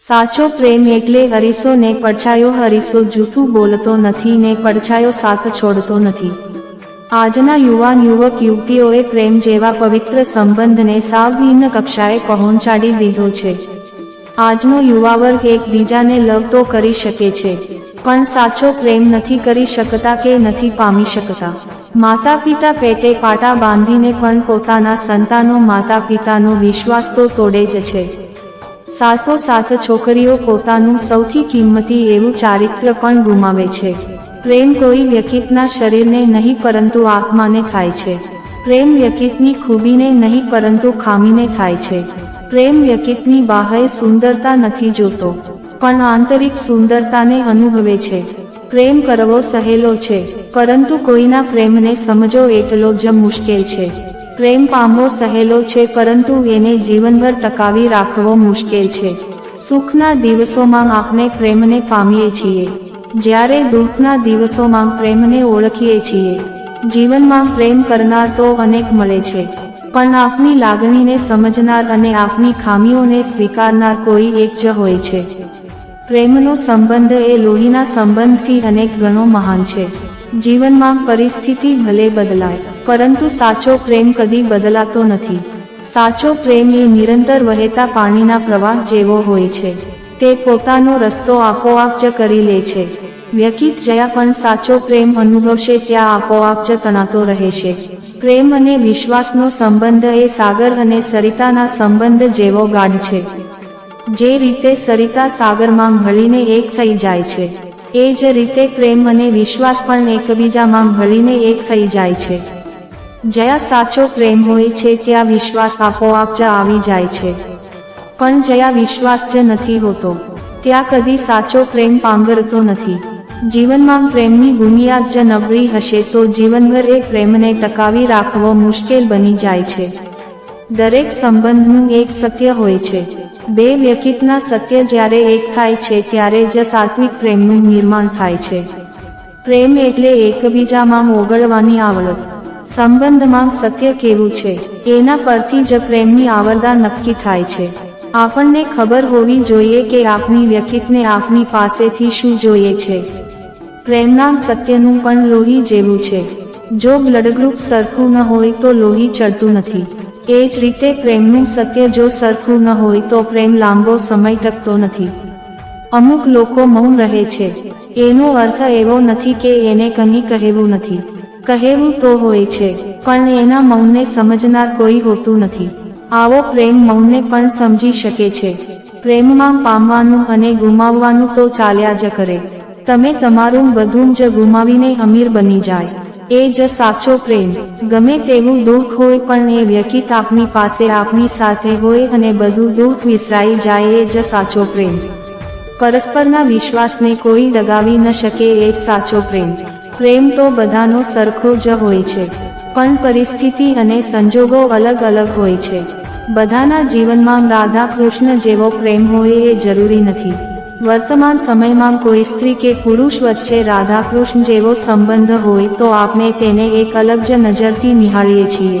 સાચો પ્રેમ એટલે હરીસો ને પડછાયો હરીસો જૂઠું બોલતો નથી ને પડછાયો સાથ છોડતો નથી. આજના યુવાન યુવક યુવતીઓએ પ્રેમ જેવા પવિત્ર સંબંધને સાવ કક્ષાએ પહોંચાડી દીધો છે. આજનો યુવા વર્ગ એકબીજાને લવ તો કરી શકે છે, પણ સાચો પ્રેમ નથી કરી શકતા કે નથી પામી શકતા. માતા પિતા પેટે પાટા બાંધીને પણ પોતાના સંતાનો માતા પિતાનો વિશ્વાસ તો તોડે જ છે. સાથોસાથ છોકરીઓ પોતાનું સૌથી કિંમતી એવું ચારિત્ર પણ ગુમાવે છે. પ્રેમ કોઈ વ્યક્તિના શરીરને નહીં પરંતુ આત્માને થાય છે. પ્રેમ વ્યક્તિની ખૂબીને નહીં પરંતુ ખામીને થાય છે. પ્રેમ વ્યક્તિની બાહ્ય સુંદરતા નથી જોતો, પણ આંતરિક સુંદરતાને અનુભવે છે. પ્રેમ કરવો સહેલો છે, પરંતુ કોઈના પ્રેમને સમજો એટલો જ મુશ્કેલ છે. પ્રેમ પામવો સહેલો છે, પરંતુ એને જીવનભર ટકાવી રાખવો મુશ્કેલ છે. સુખના દિવસોમાં આપણે પ્રેમને પામીએ છીએ. જ્યારે દુઃખના દિવસોમાં પ્રેમને ઓળખીએ છીએ. જીવનમાં પ્રેમ કરનાર તો અનેક મળે છે. પણ આપની લાગણીને સમજનાર અને આપની ખામીઓને સ્વીકારનાર કોઈ એક જ હોય છે. પ્રેમનો સંબંધ એ લોહીના સંબંધથી અનેક ગણો મહાન છે. જીવનમાં પરિસ્થિતિ ભલે બદલાય, પરંતુ સાચો પ્રેમ કદી બદલાતો નથી. સાચો પ્રેમ એ નિરંતર વહેતા પાણીના પ્રવાહ જેવો હોય છે. તે પોતાનો રસ્તો આપોઆપ જ કરી લે છે. વ્યક્તિત જ્યાં પણ સાચો પ્રેમ અનુભવશે ત્યાં આપોઆપ જ તણાતો રહેશે. પ્રેમ અને વિશ્વાસનો સંબંધ એ સાગર અને સરિતાના સંબંધ જેવો ગાઢ છે. જે રીતે સરિતા સાગરમાં ભળીને એક થઈ જાય છે. એ જ રીતે પ્રેમ અને વિશ્વાસ પણ એકબીજામાં ભળીને એક થઈ જાય છે. જ્યાં સાચો પ્રેમ હોય છે, ત્યાં વિશ્વાસ આપોઆપ જ આવી જાય છે. પણ જ્યાં વિશ્વાસ જ નથી હોતો, ત્યાં કદી સાચો પ્રેમ પાંગરતો નથી. જીવનમાં પ્રેમની બુનિયાદ જ નબળી હશે તો જીવનભર એ પ્રેમને ટકાવી રાખવો મુશ્કેલ બની જાય છે. દરેક સંબંધનું એક સત્ય હોય છે. બે વ્યક્તિના સત્ય જ્યારે એક થાય છે ત્યારે જ સાત્વિક પ્રેમનું નિર્માણ થાય છે. પ્રેમ એટલે એકબીજામાં ઓગળવાની આવડત. સંબંધમાં સત્ય કેવું છે, એના પરથી જ પ્રેમની આવરદા નક્કી થાય છે. આપણને ખબર હોવી જોઈએ કે આપની વ્યક્તિત્વને આપની પાસેથી શું જોઈએ છે. પ્રેમના સત્યનું પણ લોહી જેવું છે. જો બ્લડ ગ્રુપ સરખું ન હોય તો લોહી ચડતું નથી. એ જ રીતે પ્રેમનું સત્ય જો સરખું ન હોય તો પ્રેમ લાંબો સમય ટકતો નથી. અમુક લોકો મૌન રહે છે. એનો અર્થ એવો નથી કે એને કંઈ કહેવું નથી. કહેવું તો હોય છે, પણ એના મૌનને સમજનાર કોઈ હોતું નથી. આવો પ્રેમ મૌનને પણ સમજી શકે છે. પ્રેમમાં પામવાનું અને ગુમાવવાનું તો ચાલ્યા જ કરે. તમે તમારું બધું જ ગુમાવીને અમીર બની જાય. એ જ સાચો પ્રેમ. ગમે તેવું દુઃખ હોય પણ એ વ્યક્તિ આપની પાસે આપની સાથે હોય અને બધું દુઃખ વિસરાઈ જાય એ જ સાચો પ્રેમ. પરસ્પરના વિશ્વાસને કોઈ દગાવી ન શકે એ જ સાચો પ્રેમ. પ્રેમ તો બધાનો સરખો જ હોય છે, પણ પરિસ્થિતિ અને સંજોગો અલગ અલગ હોય છે. બધાના જીવનમાં રાધા કૃષ્ણ જેવો પ્રેમ હોય એ જરૂરી નથી. વર્તમાન સમયમાં કોઈ સ્ત્રી કે પુરુષ વચ્ચે રાધા કૃષ્ણ જેવો સંબંધ હોય તો આપણે તેને એક અલગ જ નજરથી નિહાળીએ છીએ.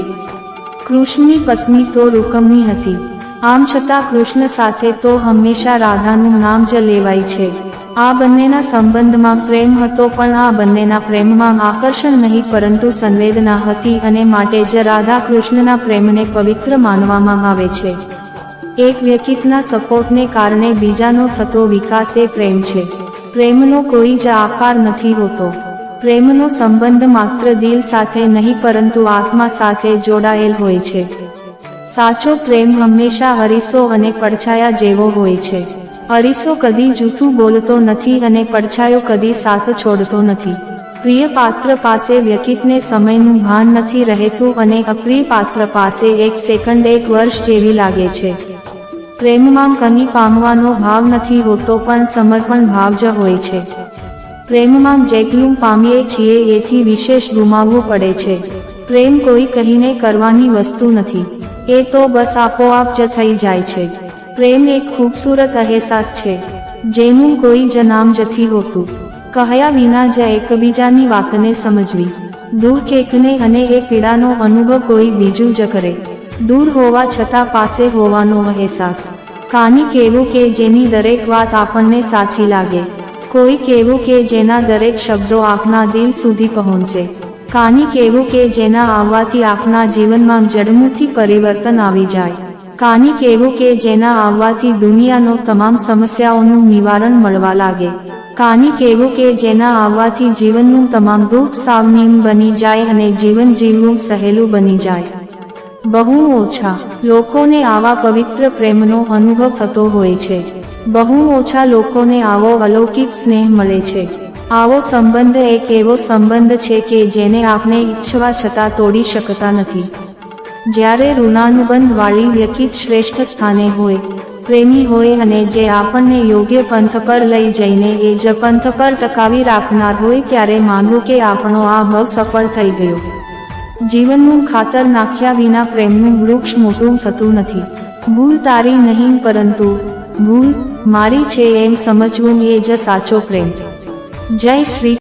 કૃષ્ણની પત્ની તો રૂકમની હતી. આમ છતાં કૃષ્ણ સાથે તો હંમેશા રાધાનું નામ જ લેવાય છે. આ બંનેના સંબંધમાં પ્રેમ હતો પણ આ બંનેના પ્રેમમાં આકર્ષણ નહીં પરંતુ સંવેદના હતી અને માટે જ રાધા કૃષ્ણના પ્રેમને પવિત્ર માનવામાં આવે છે. એક વ્યક્તિના સપોર્ટને કારણે બીજાનો થતો વિકાસ એ પ્રેમ છે. પ્રેમનો કોઈ જ આકાર નથી હોતો. પ્રેમનો સંબંધ માત્ર દિલ સાથે નહીં, પરંતુ આત્મા સાથે જોડાયેલ હોય છે. સાચો પ્રેમ હંમેશા હરીસો અને પડછાયા જેવો હોય છે. અરીસો કદી જૂઠું બોલતો નથી અને પડછાયો કદી સાથ છોડતો નથી. પ્રિય પાત્ર પાસે વ્યકિતને સમયનું ભાન નથી રહેતું અને અપ્રિય પાત્ર પાસે એક સેકન્ડ એક વર્ષ જેવી લાગે છે. પ્રેમમાં કની પામવાનો ભાવ નથી હોતો પણ સમર્પણ ભાવ જ હોય છે. પ્રેમમાં જેટલું પામીએ છીએ એથી વિશેષ ગુમાવવું પડે છે. પ્રેમ કોઈ કહીને કરવાની વસ્તુ નથી. એ તો બસ આપોઆપ જ થઈ જાય છે. પ્રેમ એક ખૂબસૂરત અહેસાસ છે, જેનું કોઈ જ નામ જથી હોતું. કહ્યા વિના જ એકબીજાની વાતને સમજવી. દુઃખ એકને અને એ પીડાનો અનુભવ કોઈ બીજું જ કરે. દૂર હોવા છતાં પાસે હોવાનો અહેસાસ. કાની કેવું કે જેની દરેક વાત આપણને સાચી લાગે. કોઈ કેવું કે જેના દરેક શબ્દો આપના દિલ સુધી પહોંચે. કાની કેવું કે જેના આવવાથી આપના જીવનમાં જડમૂળથી પરિવર્તન આવી જાય. કાની કહેવું કે જેના આવવાથી દુનિયાનો તમામ સમસ્યાઓનું નિવારણ મળવા લાગે. કાની કહેવું કે જેના આવવાથી જીવનનું તમામ દુઃખ સાવનીમ બની જાય અને જીવન જીવવું સહેલું બની જાય. બહુ ઓછા લોકોને આવા પવિત્ર પ્રેમનો અનુભવ થતો હોય છે. બહુ ઓછા લોકોને આવો અલૌકિક સ્નેહ મળે છે. આવો સંબંધ એક એવો સંબંધ છે કે જેને આપણે ઈચ્છવા છતાં તોડી શકતા નથી. જ્યારે ઋણાનુબંધવાળી વાળી શ્રેષ્ઠ સ્થાને હોય, પ્રેમી હોય અને જે આપણને યોગ્ય પંથ પર લઈ જઈને એ જ પંથ પર ટકાવી રાખનાર હોય ત્યારે માનવું કે આપણો આ ભવ સફળ થઈ ગયો. જીવનનું ખાતર નાખ્યા વિના પ્રેમનું વૃક્ષ મોટું થતું નથી. ભૂલ તારી નહીં પરંતુ ભૂલ મારી છે એમ સમજવું એ જ સાચો પ્રેમ. જય શ્રી